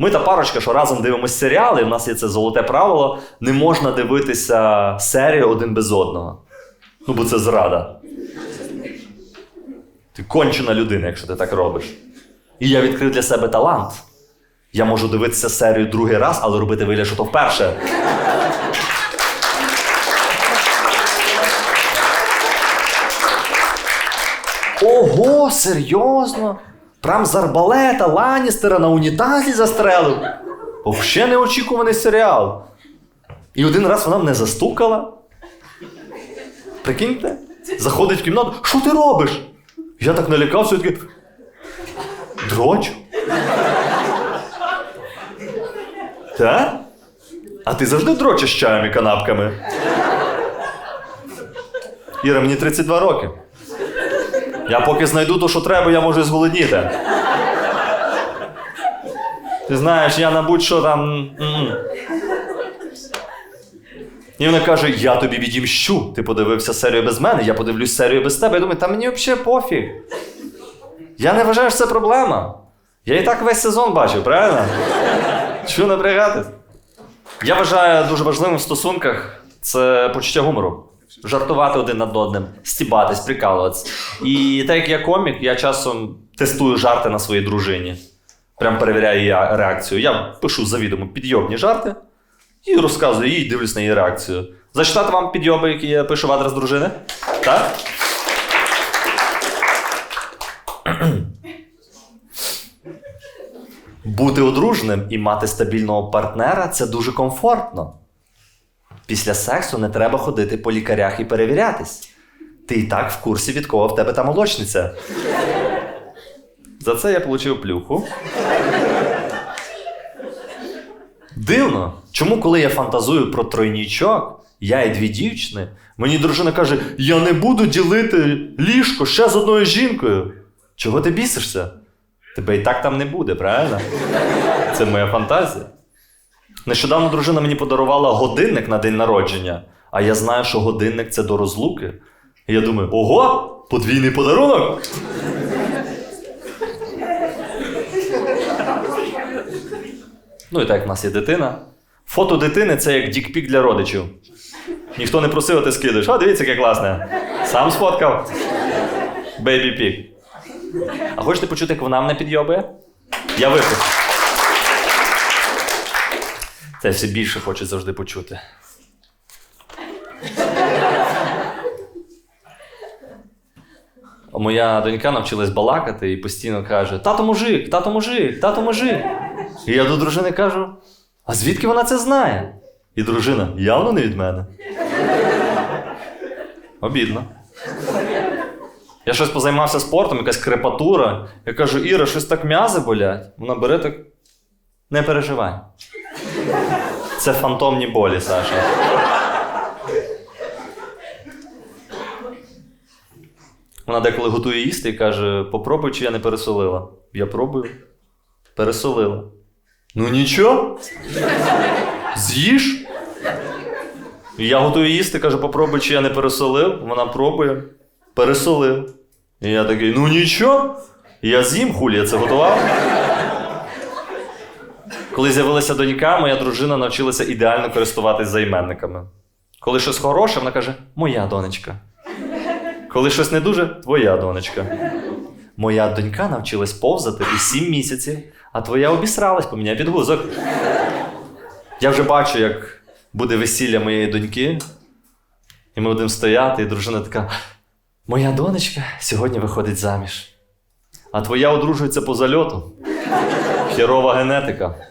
Ми та парочка, що разом дивимося серіали, і в нас є це золоте правило: не можна дивитися серію один без одного. Ну, бо це зрада. Ти кончена людина, якщо ти так робиш. І я відкрив для себе талант. Я можу дивитися серію другий раз, але робити вигляд, що то вперше. Ого, серйозно? Прям з арбалета Ланністера на унітазі застрелив. Взагалі неочікуваний серіал. І один раз вона мене застукала. Прикиньте? Заходить в кімнату. Що ти робиш? Я так налякався, я такий. Дрочу. Та? А ти завжди дрочиш чаєм і канапками? Іра, мені 32 роки. Я поки знайду то, що треба, я можу зголодніти. Ти знаєш, я на будь-що там. І вона каже: Я тобі відімщу. Ти подивився серію без мене, я подивлюсь серію без тебе. Я думаю, та мені взагалі пофіг. Я не вважаю, що це проблема. Я і так весь сезон бачив, правильно? Чого напрягатись? Я вважаю дуже важливим в стосунках це почуття гумору. Жартувати один над одним, стібатись, прикалуватись. І так як я комік, я часом тестую жарти на своїй дружині. Прям перевіряю її реакцію. Я пишу завідомо підйобні жарти і розказую їй, дивлюсь на її реакцію. Зачитати вам підйоби, які я пишу в адрес дружини? Так? Бути одруженим і мати стабільного партнера це дуже комфортно. Після сексу не треба ходити по лікарях і перевірятись. Ти і так в курсі, від кого в тебе та молочниця. За це я отримав плюху. Дивно, чому, коли я фантазую про тройнічок, я і дві дівчини, мені дружина каже: я не буду ділити ліжко ще з одною жінкою. Чого ти бісишся? Тебе і так там не буде, правильно? Це моя фантазія. Нещодавно дружина мені подарувала годинник на день народження, а я знаю, що годинник це до розлуки. І я думаю, ого, подвійний подарунок. Ну і так як в нас є дитина. Фото дитини це як дікпік для родичів. Ніхто не просив, а ти скидаєш. А, дивіться, яке класне. Сам сфоткав. Бейбі пік. А хочете почути, як вона мене підйобує? Я випив. Це все більше хочуть завжди почути. Моя донька навчилась балакати і постійно каже: Тато мужик, тато мужик, тато мужик. І я до дружини кажу: а звідки вона це знає? І дружина явно не від мене. Обідно. Я щось позаймався спортом, якась крепатура. Я кажу, Іра, щось так м'язи болять. Вона бере так. Не переживай. Це фантомні болі, Саша. Вона деколи готує їсти і каже: попробуй, чи я не пересолила. Я пробую. Пересолила. Ну нічого. З'їж. Я готую їсти, кажу, попробуй, чи я не пересолив. Вона пробує. Пересолив. І я такий, ну нічого. Я з'їм хулі, я це готував. Коли з'явилася донька, моя дружина навчилася ідеально користуватись займенниками. Коли щось хороше, вона каже: Моя донечка. Коли щось не дуже, твоя донечка. Моя донька навчилась повзати і сім місяців, а твоя обісралась, поміняй підгузок. Я вже бачу, як буде весілля моєї доньки, і ми будемо стояти, і дружина така: Моя донечка сьогодні виходить заміж. А твоя одружується по зальоту. Херова генетика.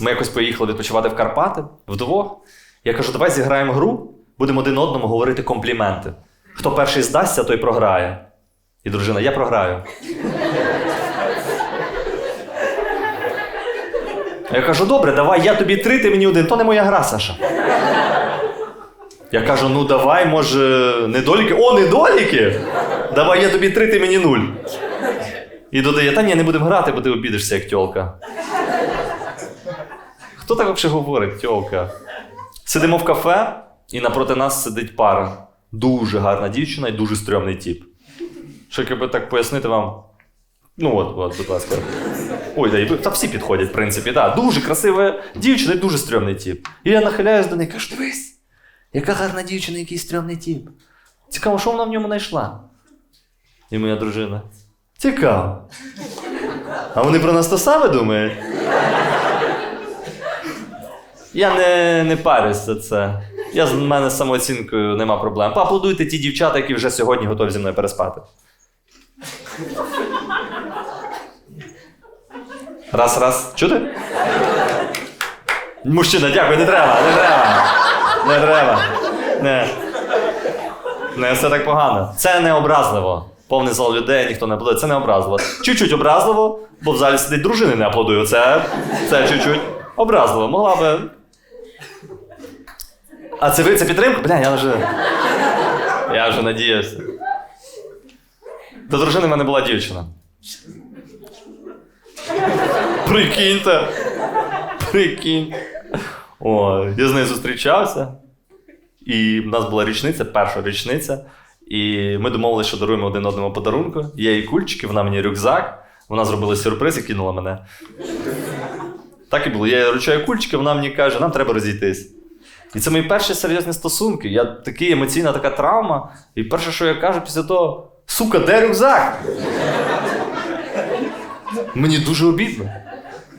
Ми якось поїхали відпочивати в Карпати вдвох. Я кажу, давай зіграємо гру, будемо один одному говорити компліменти. Хто перший здасться, той програє. І дружина, я програю. Я кажу, добре, давай, я тобі три, ти мені один, то не моя гра, Саша. Я кажу, ну давай, може, недоліки. О, недоліки! Давай я тобі три, ти мені нуль. І додає, та ні, не будемо грати, бо ти обідишся, як тьолка. Хто так взагалі говорить, тьолка? Сидимо в кафе, і напроти нас сидить пара. Дуже гарна дівчина і дуже стрьомний тіп. Що якби так пояснити вам, Ну от, от, будь ласка. Ой, да, і та всі підходять, в принципі, так. Дуже красива дівчина і дуже стрьомний тип. І я нахиляюсь до неї, кажу, дивись, яка гарна дівчина, який стрьомний тип. Цікаво, що вона в ньому знайшла? І моя дружина. Цікаво. А вони про нас то саме думають? Я не, не парюсь за це. Я з мене з самооцінкою нема проблем. Поаплодуйте ті дівчата, які вже сьогодні готові зі мною переспати. Раз, раз. Чути? Мужчина, дякую, не треба, не треба. Не треба. Не. Не все так погано. Це не образливо. Повний зал людей, ніхто не аплодує. Це не образливо. Чуть-чуть образливо, бо в залі сидить дружини не аплодує. Це, це чуть-чуть образливо. Могла би. А це ви це підтримка? Бля, я вже. Я вже надіявся. До дружини в мене була дівчина. Прикиньте. Прикинь. О, я з нею зустрічався. І в нас була річниця, перша річниця. І ми домовилися, що даруємо один одному подарунку. Я їй кульчики, вона мені рюкзак. Вона зробила сюрприз і кинула мене. Так і було. Я їй вручаю кульчики, вона мені каже, нам треба розійтись. І це мої перші серйозні стосунки. Я такий емоційна така травма. І перше, що я кажу після того: сука, де рюкзак? Мені дуже обідно.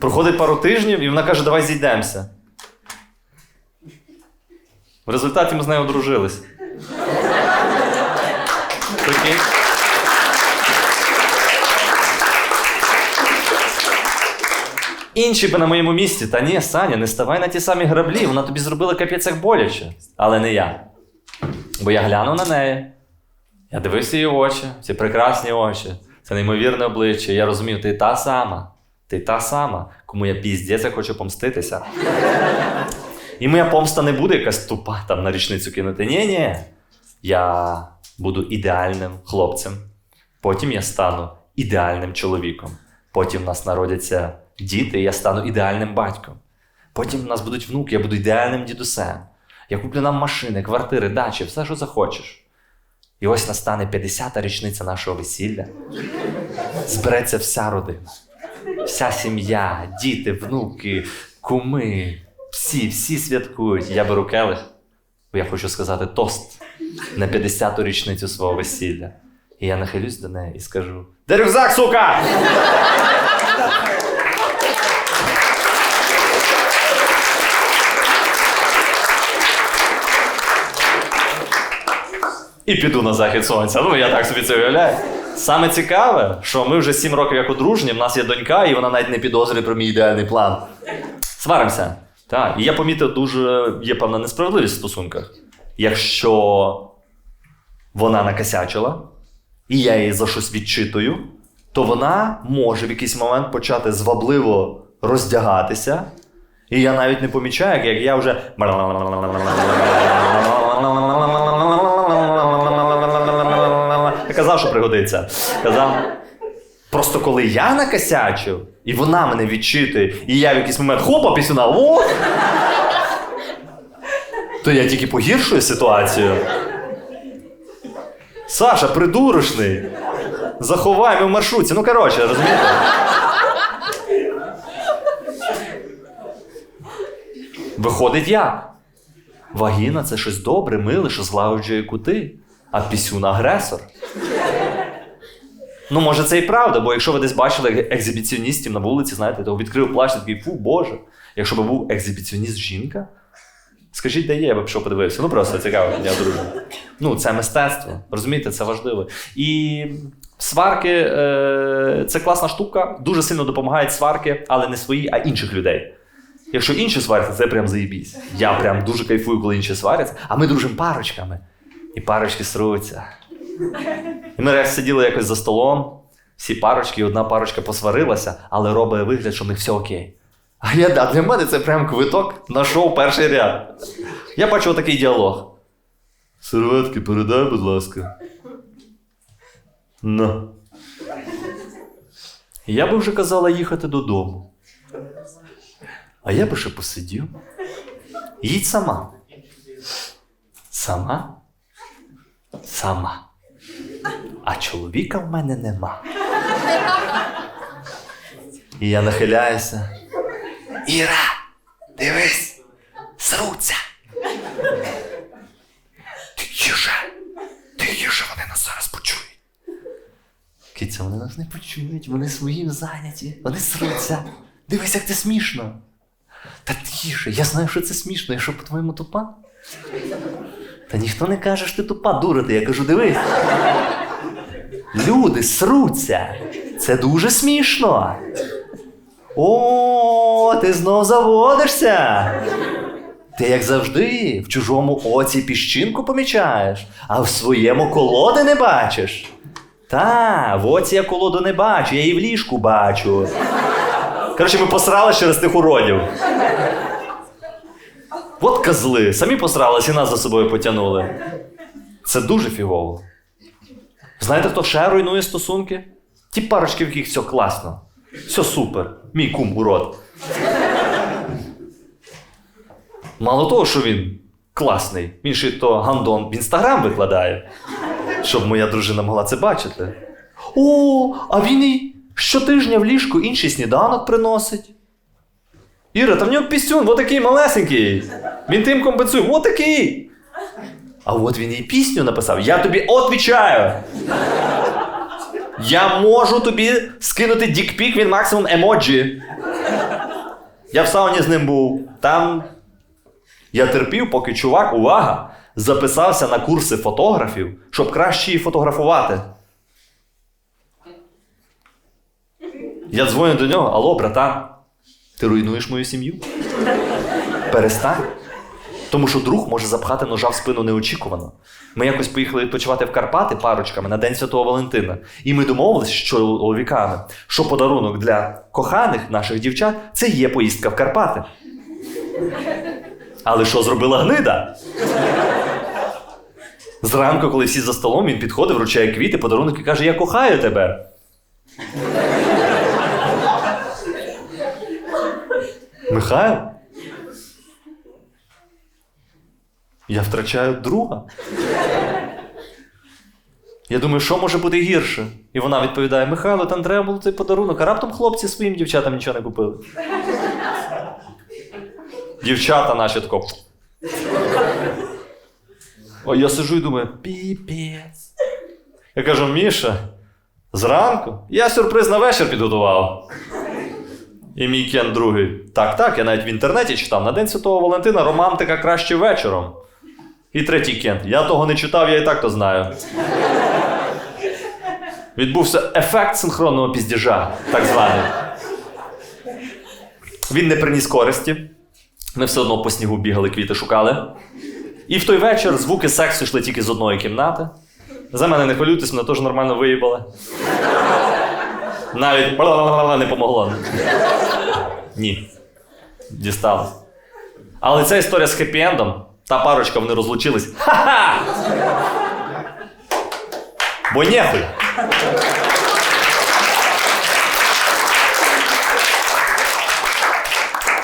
Проходить пару тижнів, і вона каже, давай зійдемося. В результаті ми з нею одружились. Прикинь. Інші би на моєму місці, та ні, Саня, не ставай на ті самі граблі, вона тобі зробила капець як боляче. Але не я. Бо я глянув на неї. Я дивився її очі, ці прекрасні очі, це неймовірне обличчя. Я розумів, ти та сама. Ти та сама, кому я піздець хочу помститися. І моя помста не буде якась тупа там на річницю кинути. Ні, ні. Я буду ідеальним хлопцем. Потім я стану ідеальним чоловіком. Потім в нас народяться діти, я стану ідеальним батьком. Потім в нас будуть внуки, я буду ідеальним дідусем. Я куплю нам машини, квартири, дачі, все, що захочеш. І ось настане 50-та річниця нашого весілля. Збереться вся родина, вся сім'я, діти, внуки, куми. Всі, всі святкують. Я беру келих, бо я хочу сказати тост на 50-ту річницю свого весілля. І я нахилюсь до неї і скажу: Де рюкзак, сука! І піду на захід сонця. Ну, я так собі це уявляю. Саме цікаве, що ми вже 7 років як одружені, в нас є донька, і вона навіть не підозрює про мій ідеальний план. Сваримося. Так. І я помітив, дуже є певна несправедливість в стосунках. Якщо вона накосячила, і я її за щось відчитую, то вона може в якийсь момент почати звабливо роздягатися. І я навіть не помічаю, як я вже. Казав, що пригодиться. Казав. Просто коли я накосячив, і вона мене відчитує, і я в якийсь момент хопа пісюна, о! То я тільки погіршую ситуацію. Саша, придурочний. Заховаємо в маршрутці. Ну, коротше, розумієте? Виходить як? Вагіна це щось добре, миле, що злагоджує кути, а пісюн агресор. Ну, може, це і правда, бо якщо ви десь бачили екзибіціоністів на вулиці, знаєте, то відкрив плащ і такий, фу, Боже. Якщо б був екзибіціоніст жінка, скажіть, де є, я б пішов подивився. Ну просто цікаво, я дружу. Ну, це мистецтво, розумієте, це важливо. І сварки е, це класна штука, дуже сильно допомагають сварки, але не свої, а інших людей. Якщо інші сваряться, це прям заєбісь. Я прям дуже кайфую, коли інші сваряться, а ми дружимо парочками. І парочки сруться. І ми раз сиділи якось за столом, всі парочки, і одна парочка посварилася, але робить вигляд, що в них все окей. А я да, для мене це прям квиток на шоу перший ряд. Я бачу такий діалог. Серветки передай, будь ласка. На. Я би вже казала їхати додому. А я би ще посидів. Їдь сама. Сама? Сама. А чоловіка в мене нема. І я нахиляюся. Іра, дивись, сруться. Тихіше, тихіше, вони нас зараз почують. Киця, вони нас не почують, вони своїм зайняті, вони сруться. Дивись, як це смішно. Та тихіше, я знаю, що це смішно, я що, по-твоєму тупа? Та ніхто не каже, що ти тупа, дура ти. Я кажу, дивись. Люди сруться. Це дуже смішно. О, ти знов заводишся. Ти, як завжди, в чужому оці піщинку помічаєш, а в своєму колоди не бачиш. Та, в оці я колоду не бачу, я її в ліжку бачу. Коротше, ми посрали через тих уродів. От козли, самі посрались і нас за собою потягнули. Це дуже фігово. Знаєте, хто ще руйнує стосунки? Ті парочки, в яких все класно. Все супер. Мій кум урод. Мало того, що він класний, він ще то гандон в інстаграм викладає, щоб моя дружина могла це бачити. О, а він і щотижня в ліжку інший сніданок приносить. Іра, та в нього пісюн, отакий малесенький. Він тим компенсує, отакий. А от він і пісню написав. Я тобі отвічаю. Я можу тобі скинути дікпік, він максимум емоджі. Я в сауні з ним був. Там я терпів, поки чувак, увага, записався на курси фотографів, щоб краще її фотографувати. Я дзвоню до нього, алло, братан, ти руйнуєш мою сім'ю? Перестань. Тому що друг може запхати ножа в спину неочікувано. Ми якось поїхали відпочивати в Карпати парочками на День Святого Валентина. І ми домовилися з чоловіками, що подарунок для коханих наших дівчат це є поїздка в Карпати. Але що зробила гнида? Зранку, коли всі за столом, він підходив, вручає квіти, подарунок і каже: Я кохаю тебе. Михайло? Я втрачаю друга. Я думаю, що може бути гірше? І вона відповідає: Михайло, там треба було цей подарунок, а раптом хлопці своїм дівчатам нічого не купили. Дівчата наші тако. Ой, я сижу і думаю, піпець. Я кажу, Міша, зранку я сюрприз на вечір підготував. І мій Кен другий. Так, так, я навіть в інтернеті читав на День Святого Валентина романтика краще вечором. І третій Кен. Я того не читав, я і так то знаю. Відбувся ефект синхронного піздіжа, так званий. Він не приніс користі. Ми все одно по снігу бігали, квіти шукали. І в той вечір звуки сексу йшли тільки з одної кімнати. За мене не хвилюйтесь, мене теж нормально виїбали. Навіть не помогло. Ні. Дісталось. Але ця історія з хеппі-ендом, та парочка вони розлучились. Ха-ха! Бо нехуй.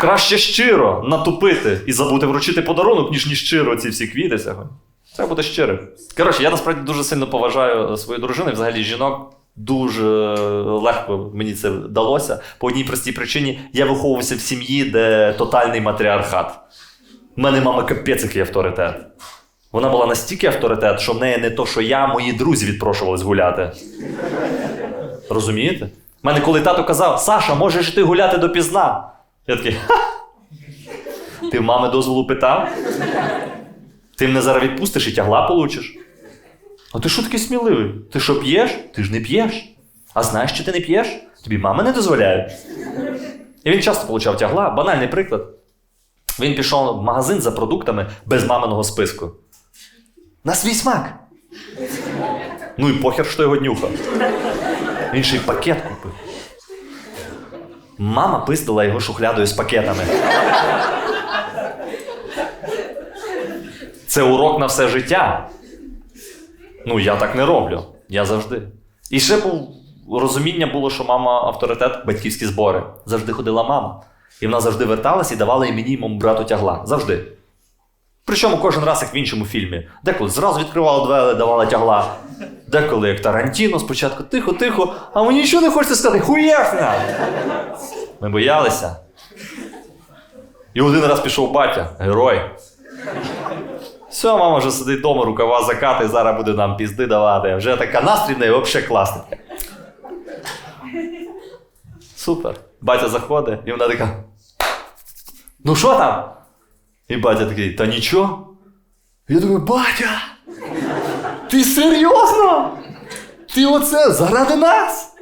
Краще щиро натупити і забути вручити подарунок, ніж ні щиро ці всі квіти сьогодні. Треба бути щирим. Коротше, я насправді дуже сильно поважаю свою дружину, і взагалі жінок. Дуже легко мені це вдалося. По одній простій причині я виховувався в сім'ї, де тотальний матріархат. У мене мама капець який авторитет. Вона була настільки авторитет, що в неї не то, що я, мої друзі відпрошувались гуляти. Розумієте? У мене коли тато казав, Саша, можеш ти гуляти допізна. Я такий, ха! Ти в мами дозволу питав? Ти мене зараз відпустиш і тягла получиш. А ти що такий сміливий? Ти що п'єш? Ти ж не п'єш. А знаєш, що ти не п'єш? Тобі мама не дозволяє. І він часто получав тягла. Банальний приклад. Він пішов в магазин за продуктами без маминого списку. На свій смак. Ну і похер, що його нюхав. Він ще й пакет купив. Мама пиздила його шухлядою з пакетами. Це урок на все життя. Ну, я так не роблю. Я завжди. І ще був розуміння було, що мама авторитет, батьківські збори. Завжди ходила мама. І вона завжди верталась і давала і мені і моєму брату тягла. Завжди. Причому кожен раз, як в іншому фільмі. Деколи зразу відкривала двері, давала тягла. Деколи, як Тарантіно, спочатку тихо, тихо, а мені нічого не хочеться сказати, хуяхна! Ми боялися. І один раз пішов батя, герой. Все, мама вже сидить вдома, рукава закати, зараз буде нам пізди давати. Вже така настрій в неї взагалі класна. Супер. Батя заходить, і вона така. Ну що там? І батя такий, та нічого. Я думаю, батя! Ти серйозно? Ти оце заради нас?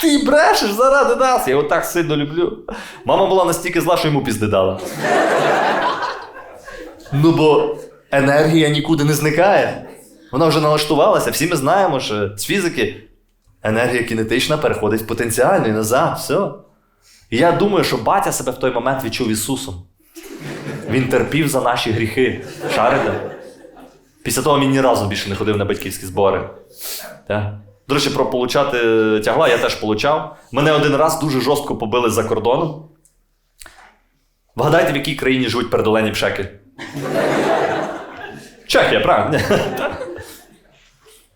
Ти брешеш заради нас. Я його так сильно люблю. Мама була настільки зла, що йому пізди дала. Ну бо енергія нікуди не зникає. Вона вже налаштувалася. Всі ми знаємо, що з фізики енергія кінетична переходить в потенціальну і назад. Все. І я думаю, що батя себе в той момент відчув Ісусом. Він терпів за наші гріхи. Шарите? Після того він ні разу більше не ходив на батьківські збори. Так. До речі, про получати тягла я теж получав. Мене один раз дуже жорстко побили за кордоном. Вгадайте, в якій країні живуть передолені пшеки? Чехія, правильно?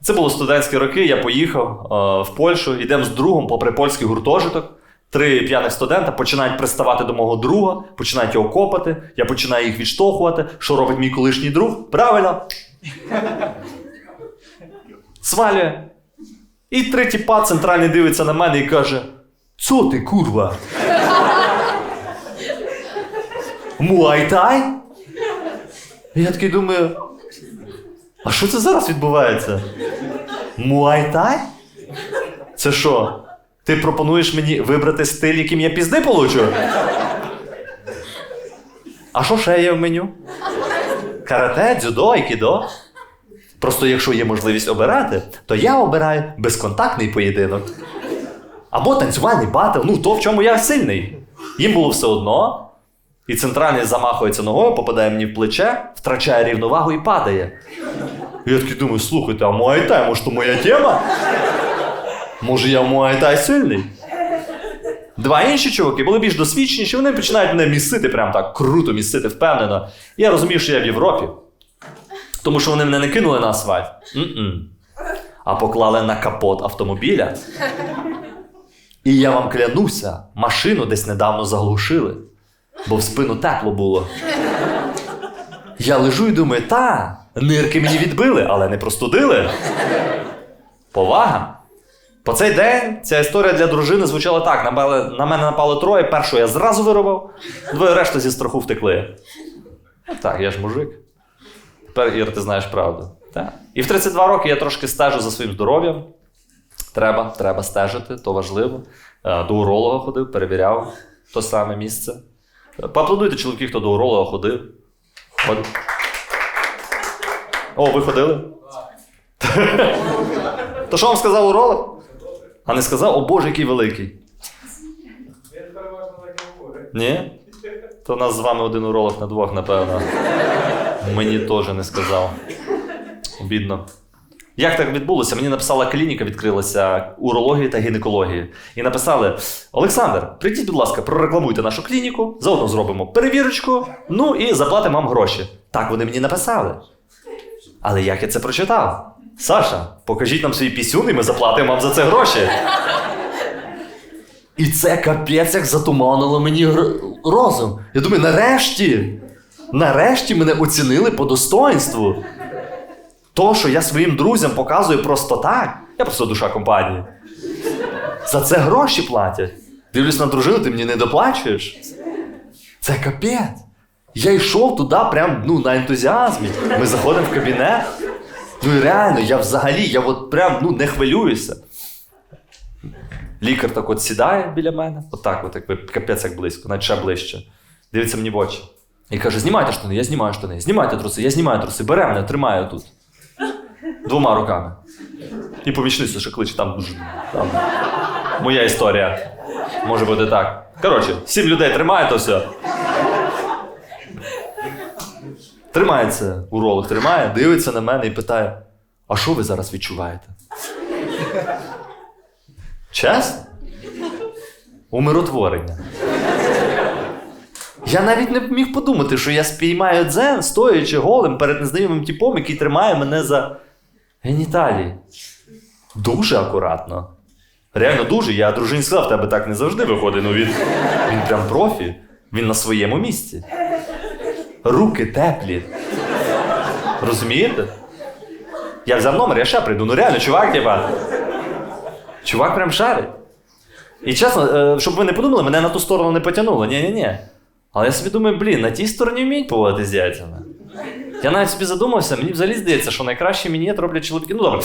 Це було студентські роки, я поїхав е, в Польщу, йдемо з другом попри польський гуртожиток. Три п'яних студента починають приставати до мого друга, починають його копати, я починаю їх відштовхувати. Що робить мій колишній друг? Правильно. Свалює. І третій пад центральний дивиться на мене і каже: Цо ти, курва? Муайтай? Я такий думаю, а що це зараз відбувається? Муайтай? Це що? Ти пропонуєш мені вибрати стиль, яким я пізди получу? А що ще є в меню? Карате, дзюдо, айкідо. Просто якщо є можливість обирати, то я обираю безконтактний поєдинок. Або танцювальний батл, ну то в чому я сильний. Їм було все одно. І центральний замахується ногою, попадає мені в плече, втрачає рівновагу і падає. І я такий думаю, слухайте, а Муайтай, може, то моя тема? Може, я в Муайтай сильний? Два інші чуваки були більш досвідченіші, вони починають мене місити, прям так круто місити, впевнено. Я розумів, що я в Європі. Тому що вони мене не кинули на асфальт. М-м. А поклали на капот автомобіля. І я вам клянуся, машину десь недавно заглушили, бо в спину тепло було. Я лежу і думаю, та, нирки мені відбили, але не простудили. Повага. По цей день ця історія для дружини звучала так: на мене напали троє, першого я зразу вирубав, двоє решта зі страху втекли. Ну так, я ж мужик. Тепер, Ір, ти знаєш правду. Так. І в 32 роки я трошки стежу за своїм здоров'ям. Треба, треба стежити, то важливо. Е, До уролога ходив, перевіряв то саме місце. Е, Поаплодуйте чоловіки, хто до уролога ходив. Ход- О, ви ходили? То що вам сказав уролог? А не сказав, о Боже, який великий. Він переважно так і говорить. Ні? То нас з вами один уролог на двох, напевно. Мені теж не сказав. Обідно. Як так відбулося? Мені написала клініка, відкрилася урології та гінекології. І написали: Олександр, прийдіть, будь ласка, прорекламуйте нашу клініку, заодно зробимо перевірочку, ну і заплатимо вам гроші. Так вони мені написали. Але як я це прочитав? Саша, покажіть нам свій пісюн, і ми заплатимо вам за це гроші. І це капець як затуманило мені розум. Я думаю, нарешті, нарешті мене оцінили по достоинству. То, що я своїм друзям показую просто так, я просто душа компанії. За це гроші платять. Дивлюсь на дружину, ти мені не доплачуєш. Це капець. Я йшов туди прям ну, на ентузіазмі. Ми заходимо в кабінет. Ну і реально, я взагалі, я от прям ну, не хвилююся. Лікар так от сідає біля мене, отак, от, якби капець як близько, навіть ще ближче. Дивиться мені в очі. І каже: знімайте штани, я знімаю штани, знімайте труси, я знімаю труси, бере мене, тримаю тут. Двома руками. І помічниця ще кличе, там. Там. Моя історія. Може бути так. Коротше, сім людей тримає то все. Тримається, уролог тримає, дивиться на мене і питає: а що ви зараз відчуваєте? Чесно? Умиротворення. Я навіть не міг подумати, що я спіймаю дзен, стоячи голим перед незнайомим типом, який тримає мене за геніталії. Дуже акуратно. Реально дуже. Я дружині сказав, в тебе так не завжди виходить. Ну він, він прям профі. Він на своєму місці. Руки теплі. Розумієте? Я взяв номер, я ще прийду. Ну реально, чувак, типа. Чувак прям шарить. І чесно, е, щоб ви не подумали, мене на ту сторону не потягнуло. Ні-ні-ні. Але я собі думаю, блін, на тій стороні вміють поводити з яйцями. Я навіть собі задумався, мені взагалі здається, що найкраще мінієт роблять чоловіки. Ну добре.